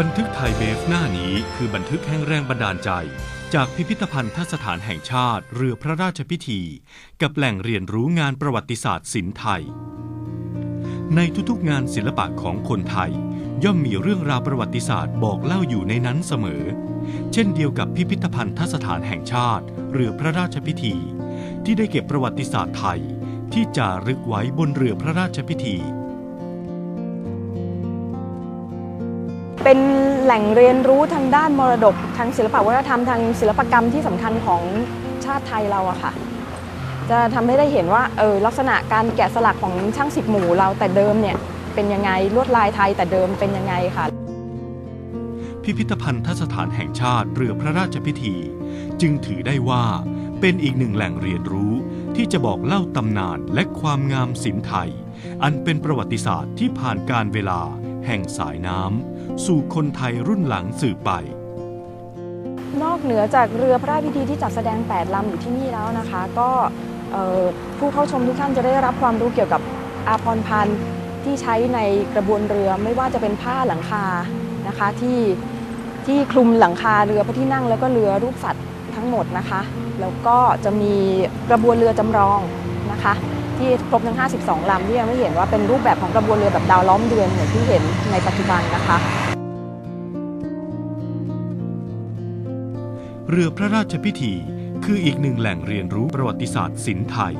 บันทึกไทยเบฟหน้านี้คือบันทึกแห่งแรงบันดาลใจ จากพิพิธภัณฑสถานแห่งชาติ เรือพระราชพิธี กับแหล่งเรียนรู้งานประวัติศาสตร์ศิลป์ไทย ในทุกๆงานศิลปะของคนไทย ย่อมมีเรื่องราวประวัติศาสตร์บอกเล่าอยู่ในนั้นเสมอ เช่นเดียวกับพิพิธภัณฑสถานแห่งชาติ เรือพระราชพิธี ที่ได้เก็บประวัติศาสตร์ไทย ที่จารึกไว้บนเรือพระราชพิธี เป็นแหล่งเรียนรู้ทางด้านมรดกทางศิลปวัฒนธรรมทางศิลปกรรมที่สำคัญของชาติไทยเราอะค่ะ จะทำให้ได้เห็นว่าเออลักษณะการแกะสลักของช่างสิบหมู่เราแต่เดิมเนี่ยเป็นยังไงลวดลายไทยแต่เดิมเป็นยังไงค่ะ พิพิธภัณฑสถานแห่งชาติเรือพระราชพิธี จึงถือได้ว่าเป็นอีกหนึ่งแหล่งเรียนรู้ที่จะบอกเล่าตำนานและความงามศิลป์ไทย อันเป็นประวัติศาสตร์ที่ผ่านการเวลา แห่งสายน้ำสู่คนไทยรุ่นหลังสืบไป นอกเหนือจากเรือพระราชพิธีที่จัดแสดง 8 ลำอยู่ที่นี่แล้วนะคะ ก็ผู้เข้าชมทุกท่านจะได้รับความรู้เกี่ยวกับอาพรพันธ์ที่ใช้ในกระบวนเรือไม่ว่าจะเป็นผ้าหลังคานะคะที่ที่คลุมหลังคาเรือพระที่นั่งแล้วก็เรือรูปสัตว์ทั้งหมดนะคะ แล้วก็จะมีกระบวนเรือจำลองนะคะ ที่ครบทั้ง 52 ลำที่ยังไม่เห็นว่าเป็นรูปแบบของกระบวนเรือแบบดาวล้อมเดือนเหมือนที่เห็นในปัจจุบันนะคะ เรือพระราชพิธีคืออีกหนึ่งแหล่งเรียนรู้ประวัติศาสตร์ศิลป์ไทย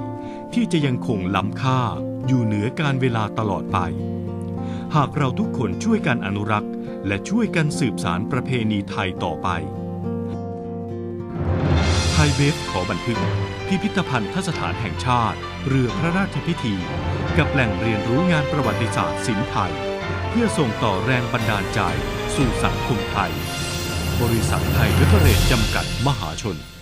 ที่จะยังคงล้ำค่าอยู่เหนือการเวลาตลอดไป หากเราทุกคนช่วยกันอนุรักษ์ และช่วยกันสืบสารประเพณีไทยต่อไป ยเบฟขอบันทึก พิพิธภัณฑ์ทสถานแห่งชาติ เรือพระราชพิธี กับแหล่งเรียนรู้งานประวัติศาสตร์ศิลป์ไทย เพื่อส่งต่อแรงบันดาลใจ สู่สังคมไทย บริษัทไทยเวเบอเรจจำกัดมหาชน